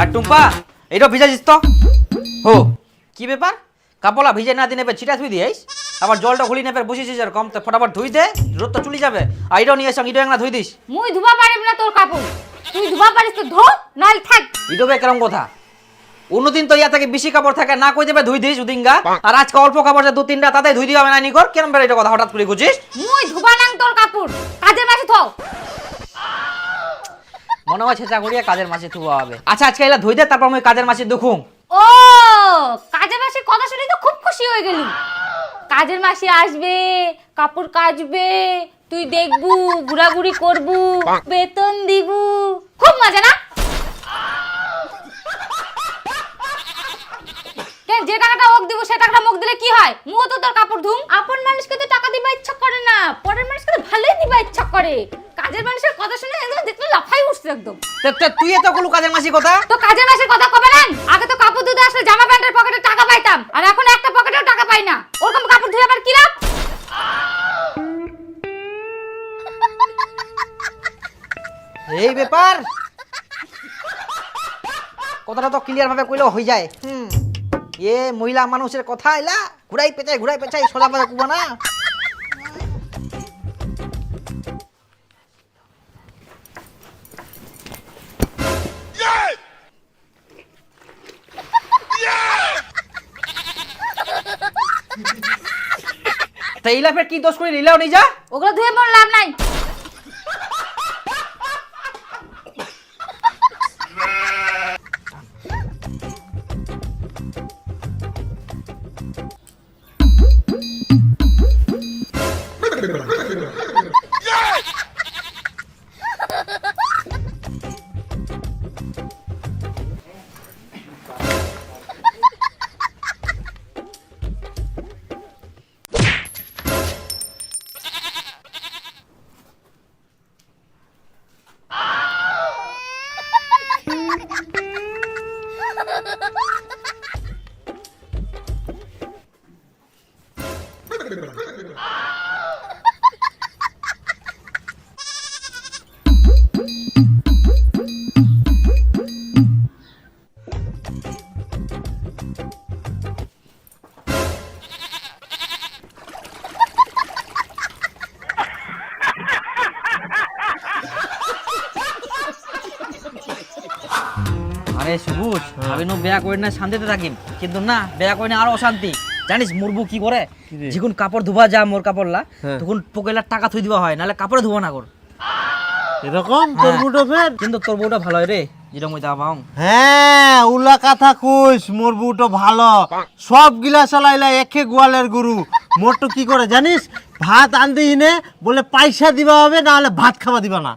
আর টুম্পা এইটা ভিজাছিস তো? হো কি ব্যাপার? কাপলা ভিজে না দিনে ছিটা ধুই দিয়েস আবার জলটা খুলি নেবে বসেছিস আর কম তো ফটাফট ধুই দে রোদ তো চুলি যাবে। আর এটাও নিয়ে এসে ইটো একটা ধুই দিস। মুই ধুবা পারিব না তোর কাপড় তুই ধুবা পারিস তো ধো নাহলে থাক। ইটো বে কেরম কথা? অন্যদিন তো ইয়া থেকে বেশি কাপড় থাকে না কই দেবে ধুই দিস উদিঙ্গা আর আজকে অল্প কাপড় দু তিনটা তাতে ধুই দিও না নিকর কেরম বের এটা কথা হঠাৎ করে গুছিস মুই ধুবা নাং তোর কাপড় কাজের মাসে থো মনে হয় ছেঁচা করিয়া কাজের মাসে থুয়া হবে। আচ্ছা আজকে এলা ধুই দে, তারপর আমি কাজের মাসে দুখুম। ও, কাজের মাসির কথা শুনে তো খুব খুশি হয়ে গেলি কাজের মাসি আসবে, কাপড় কাচবে, তুই দেখবু, ঘুরাঘুরি করবু, বেতন দিবু। খুব মজা, না? যে টাকাটা ওক দিব, সে টাকাটা মুখ দিলে কি হয়? মুও তো তোর কাপড় ধুম। আপন মানুষকে তো টাকা দিবা ইচ্ছা করে না। পরের মানুষকে তো ভালোই দিবা ইচ্ছা করে। কাজের মানুষের কথা শুনে একদম দেখলে লাফাই উঠছে একদম। তে- তুই এতগুলো কাজের মাসি কথা? তো কাজের মাসের কথা কবে না আগে তো কাপড় ধুতে আসলে জামা প্যান্টের পকেটে টাকা পাইতাম আর এখন একটা পকেটেও টাকা পাই না। ওরকম কাপড় ধুয়ে আবার কি লাভ? এই ব্যাপার। কথাটা তো ক্লিয়ার ভাবে কইলেও হয়ে যায়। হুম। এ মহিলা মানুষের কথা এলা ঘুরাই পেঁচাই ঘুরাই পেঁচাই সোজা পাজা কুবা না। তা ইলাফের কি দোষ করে? নিলাও নিজা ওগুলো ধুয়ে মন আরে সবুজ, আমি নো বেয়া করি না শান্তিতে থাকিম। কিন্তু না বেয়া করি না আরও অশান্তি। জানিস মুরবু কি করে? যখন কাপড় ধোবা যা মোর কাপড়লা তখন পকেলার টাকা থুই দিবা হয় নাহলে কাপড়ে ধোবা না কর। এরকম তোর হ্যাঁ। বুটো ফের? কিন্তু তোর বউটা ভালো হয় রে যেটা মই দা পাও হ্যাঁ উলা কথা কইস মোর বুটো ভালো। সব গিলা চালাইলা একে গোয়ালের গরু। মোর তো কি করে জানিস? ভাত আনতে ইনে বলে পয়সা দিবা হবে না হলে ভাত খাওয়া দিবা না।